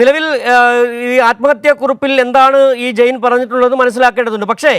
നിലവിൽ ഈ ആത്മഹത്യാക്കുറിപ്പിൽ എന്താണ് ഈ ജെയിൻ പറഞ്ഞിട്ടുള്ളത് മനസ്സിലാക്കേണ്ടതുണ്ട്. പക്ഷേ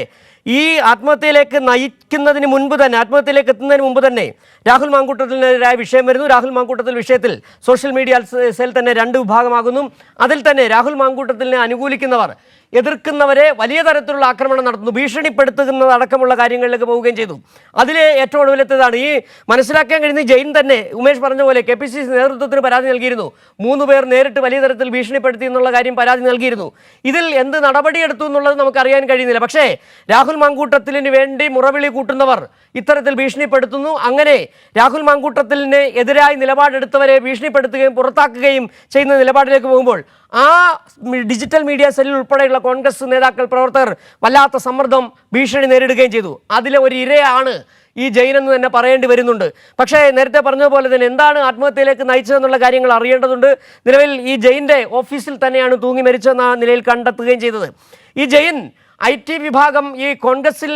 ഈ ആത്മഹത്യയിലേക്ക് നയിക്കുന്നതിന് മുൻപ് തന്നെ ആത്മഹത്യയിലേക്ക് എത്തുന്നതിന് മുമ്പ് തന്നെ രാഹുൽ മാങ്കൂട്ടത്തിനെതിരായ വിഷയം വരുന്നു. രാഹുൽ മാങ്കൂട്ടത്തിൽ വിഷയത്തിൽ സോഷ്യൽ മീഡിയ സെൽ തന്നെ രണ്ട് വിഭാഗമാകുന്നു. അതിൽ തന്നെ രാഹുൽ മാങ്കൂട്ടത്തിനെ അനുകൂലിക്കുന്നവർ എതിർക്കുന്നവരെ വലിയ തരത്തിലുള്ള ആക്രമണം നടത്തുന്നു. ഭീഷണിപ്പെടുത്തുന്നത് അടക്കമുള്ള കാര്യങ്ങളിലേക്ക് പോവുകയും ചെയ്തു. അതിലെ ഏറ്റവും ഒടുവിലെത്തതാണ് ഈ മനസ്സിലാക്കാൻ കഴിയുന്ന ജയിൻ തന്നെ ഉമേഷ് പറഞ്ഞ പോലെ കെ പി സി സി നേതൃത്വത്തിന് പരാതി നൽകിയിരുന്നു. മൂന്ന് പേർ നേരിട്ട് വലിയ തരത്തിൽ ഭീഷണിപ്പെടുത്തി എന്നുള്ള കാര്യം പരാതി നൽകിയിരുന്നു. ഇതിൽ എന്ത് നടപടിയെടുത്തു എന്നുള്ളത് നമുക്ക് അറിയാൻ കഴിയുന്നില്ല. പക്ഷേ രാഹുൽ മാങ്കൂട്ടത്തിലിന് വേണ്ടി മുറവിളി കൂട്ടുന്നവർ ഇത്തരത്തിൽ ഭീഷണിപ്പെടുത്തുന്നു. അങ്ങനെ രാഹുൽ മാങ്കൂട്ടത്തിലിന് എതിരായി നിലപാടെടുത്തവരെ ഭീഷണിപ്പെടുത്തുകയും പുറത്താക്കുകയും ചെയ്യുന്ന നിലപാടിലേക്ക് പോകുമ്പോൾ ആ ഡിജിറ്റൽ മീഡിയ സെല്ലിൽ ഉൾപ്പെടെയുള്ള കോൺഗ്രസ് നേതാക്കൾ പ്രവർത്തകർ വല്ലാത്ത സമ്മർദ്ദം ഭീഷണി നേരിടുകയും ചെയ്തു. അതിലെ ഒരു ഇരയാണ് ഈ ജെയിൻ എന്ന് തന്നെ പറയേണ്ടി വരുന്നുണ്ട്. പക്ഷേ നേരത്തെ പറഞ്ഞതുപോലെ തന്നെ എന്താണ് ആത്മഹത്യയിലേക്ക് നയിച്ചതെന്നുള്ള കാര്യങ്ങൾ അറിയേണ്ടതുണ്ട്. നിലവിൽ ഈ ജയിന്റെ ഓഫീസിൽ തന്നെയാണ് തൂങ്ങി മരിച്ചതെന്ന നിലയിൽ കണ്ടെത്തുകയും ചെയ്തത്. ഈ ജെയിൻ ഐ ടി വിഭാഗം ഈ കോൺഗ്രസിൽ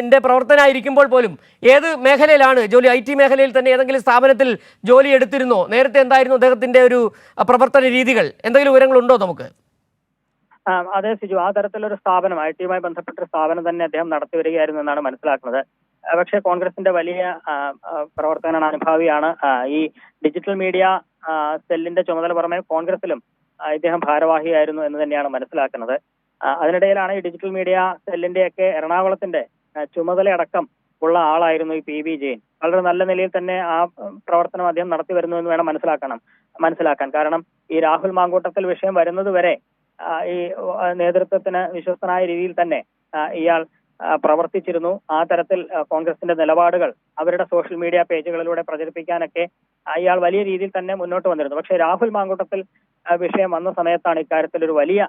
എന്റെ പ്രവർത്തനമായിരിക്കുമ്പോൾ പോലും ഏത് മേഖലയിലാണ് ജോലി ഐ ടി മേഖലയിൽ തന്നെ ഏതെങ്കിലും സ്ഥാപനത്തിൽ ജോലി എടുത്തിരുന്നോ? നേരത്തെ എന്തായിരുന്നു അദ്ദേഹത്തിന്റെ ഒരു പ്രവർത്തന രീതികൾ? എന്തെങ്കിലും വിവരങ്ങളുണ്ടോ നമുക്ക്? അതെ സിജു. ആ തരത്തിലൊരു സ്ഥാപനം ഐ ടിയുമായി ബന്ധപ്പെട്ട സ്ഥാപനം തന്നെ അദ്ദേഹം നടത്തി വരികയായിരുന്നു എന്നാണ് മനസ്സിലാക്കുന്നത്. പക്ഷെ കോൺഗ്രസിന്റെ വലിയ പ്രവർത്തകനാണ് അനുഭാവിയാണ് ഈ ഡിജിറ്റൽ മീഡിയ സെല്ലിന്റെ ചുമതല പുറമെ കോൺഗ്രസിലും ഇദ്ദേഹം ഭാരവാഹിയായിരുന്നു എന്ന് തന്നെയാണ് മനസ്സിലാക്കുന്നത്. അതിനിടയിലാണ് ഈ ഡിജിറ്റൽ മീഡിയ സെല്ലിന്റെയൊക്കെ എറണാകുളത്തിന്റെ ചുമതലയടക്കം ഉള്ള ആളായിരുന്നു ഈ പി വി ജെയിൻ. വളരെ നല്ല നിലയിൽ തന്നെ ആ പ്രവർത്തനം അദ്ദേഹം നടത്തി വരുന്നു എന്ന് വേണം മനസ്സിലാക്കണം മനസ്സിലാക്കാൻ. കാരണം ഈ രാഹുൽ മാങ്കൂട്ടത്തിൽ വിഷയം വരുന്നത് വരെ ഈ നേതൃത്വത്തിന് വിശ്വസ്തനായ രീതിയിൽ തന്നെ ഇയാൾ പ്രവർത്തിച്ചിരുന്നു. ആ തരത്തിൽ കോൺഗ്രസിന്റെ നിലപാടുകൾ അവരുടെ സോഷ്യൽ മീഡിയ പേജുകളിലൂടെ പ്രചരിപ്പിക്കാനൊക്കെ ഇയാൾ വലിയ രീതിയിൽ തന്നെ മുന്നോട്ട് വന്നിരുന്നു. പക്ഷേ രാഹുൽ മാങ്കൂട്ടത്തിൽ വിഷയം വന്ന സമയത്താണ് ഇക്കാര്യത്തിൽ ഒരു വലിയ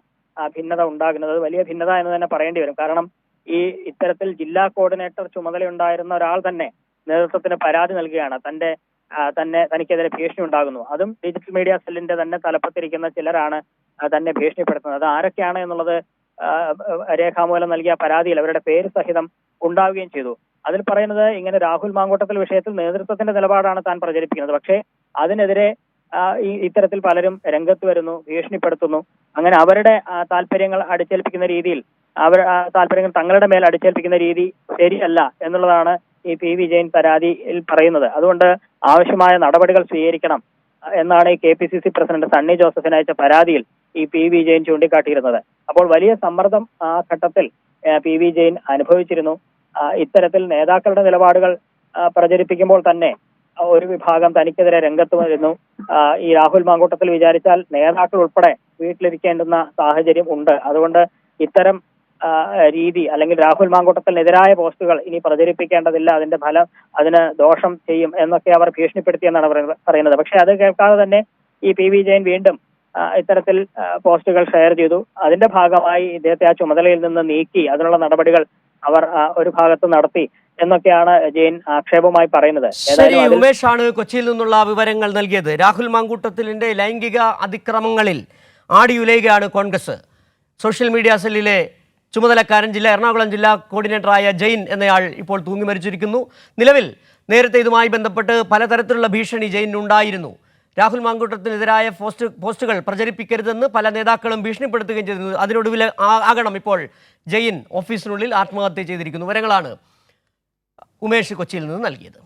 ഭിന്നത ഉണ്ടാകുന്നത്. വലിയ ഭിന്നത എന്ന് തന്നെ പറയേണ്ടി വരും. കാരണം ഈ ഇത്തരത്തിൽ ജില്ലാ കോർഡിനേറ്റർ ചുമതലയുണ്ടായിരുന്ന ഒരാൾ തന്നെ നേതൃത്വത്തിന് പരാതി നൽകുകയാണ്. തന്റെ തന്നെ തനിക്കെതിരെ ഭീഷണി ഉണ്ടാകുന്നു. അതും ഡിജിറ്റൽ മീഡിയ സെല്ലിന്റെ തന്നെ തലപ്പത്തിരിക്കുന്ന ചിലരാണ് തന്നെ ഭീഷണിപ്പെടുത്തുന്നത്. അത് ആരൊക്കെയാണ് എന്നുള്ളത് രേഖാമൂലം നൽകിയ പരാതിയിൽ അവരുടെ പേര് സഹിതം ഉണ്ടാവുകയും ചെയ്തു. അതിൽ പറയുന്നത് ഇങ്ങനെ രാഹുൽ മാങ്കോട്ടത്തിൽ വിഷയത്തിൽ നേതൃത്വത്തിന്റെ നിലപാടാണ് താൻ പ്രചരിപ്പിക്കുന്നത്. പക്ഷേ അതിനെതിരെ ഇത്തരത്തിൽ പലരും രംഗത്ത് വരുന്നു ഭീഷണിപ്പെടുത്തുന്നു. അങ്ങനെ അവരുടെ താല്പര്യങ്ങൾ അടിച്ചേൽപ്പിക്കുന്ന രീതിയിൽ അവർ താല്പര്യങ്ങൾ തങ്ങളുടെ മേൽ അടിച്ചേൽപ്പിക്കുന്ന രീതി ശരിയല്ല എന്നുള്ളതാണ് ഈ പി വിജയൻ പരാതിയിൽ പറയുന്നത്. അതുകൊണ്ട് ആവശ്യമായ നടപടികൾ സ്വീകരിക്കണം എന്നാണ് ഈ K P C C president Sunny ജോസഫിന് അയച്ച പരാതിയിൽ ഈ പി വി ജെയിൻ ചൂണ്ടിക്കാട്ടിയിരുന്നത്. അപ്പോൾ വലിയ സമ്മർദ്ദം ആ ഘട്ടത്തിൽ പി വി ജെയിൻ അനുഭവിച്ചിരുന്നു. ഇത്തരത്തിൽ നേതാക്കളുടെ നിലപാടുകൾ പ്രചരിപ്പിക്കുമ്പോൾ തന്നെ ഒരു വിഭാഗം തനിക്കെതിരെ രംഗത്ത് വരുന്നു. ഈ രാഹുൽ മാങ്കൂട്ടത്തിൽ വിചാരിച്ചാൽ നേതാക്കൾ ഉൾപ്പെടെ വീട്ടിലിരിക്കേണ്ടുന്ന സാഹചര്യം ഉണ്ട്. അതുകൊണ്ട് ഇത്തരം രീതി അല്ലെങ്കിൽ രാഹുൽ മാങ്കൂട്ടത്തിനെതിരായ പോസ്റ്റുകൾ ഇനി പ്രചരിപ്പിക്കേണ്ടതില്ല. അതിന്റെ ഫലം അതിന് ദോഷം ചെയ്യും എന്നൊക്കെ അവർ ഭീഷണിപ്പെടുത്തി എന്നാണ് പറയുന്നത്. പക്ഷെ അത് കേൾക്കാതെ തന്നെ ഈ പി വി ജയൻ വീണ്ടും ഇത്തരത്തിൽ പോസ്റ്റുകൾ ഷെയർ ചെയ്തു. അതിന്റെ ഭാഗമായി ഇദ്ദേഹത്തെ ആ ചുമതലയിൽ നിന്ന് നീക്കി. അതിനുള്ള നടപടികൾ അവർ ഒരു ഭാഗത്ത് നടത്തി. എന്നൊക്കെയാണ് ജയിൻ ആക്ഷേപമായി പറയുന്നത്. ശരി ആണ് കൊച്ചിയിൽ നിന്നുള്ള വിവരങ്ങൾ നൽകിയത്. രാഹുൽ മാങ്കൂട്ടത്തിലിന്റെ ലൈംഗിക അതിക്രമങ്ങളിൽ ആടിയുലയുകയാണ് കോൺഗ്രസ്. സോഷ്യൽ മീഡിയ സെല്ലിലെ ചുമതലക്കാരൻ ജില്ല എറണാകുളം ജില്ലാ കോർഡിനേറ്ററായ ജയിൻ എന്നയാൾ ഇപ്പോൾ തൂങ്ങി മരിച്ചിരിക്കുന്നു. നിലവിൽ നേരത്തെ ഇതുമായി ബന്ധപ്പെട്ട് പലതരത്തിലുള്ള ഭീഷണി ജയിനുണ്ടായിരുന്നു രാഹുൽ മാങ്കൂട്ടത്തിനെതിരായ പോസ്റ്റ് പോസ്റ്റുകൾ പ്രചരിപ്പിക്കരുതെന്ന് പല നേതാക്കളും ഭീഷണിപ്പെടുത്തുകയും ചെയ്തിരുന്നു. അതിനൊടുവിൽ ആകണം ഇപ്പോൾ ജയിൻ ഓഫീസിനുള്ളിൽ ആത്മഹത്യ ചെയ്തിരിക്കുന്നു. വിവരങ്ങളാണ് ഉമേഷ് കൊച്ചിയിൽ നിന്ന് നൽകിയത്.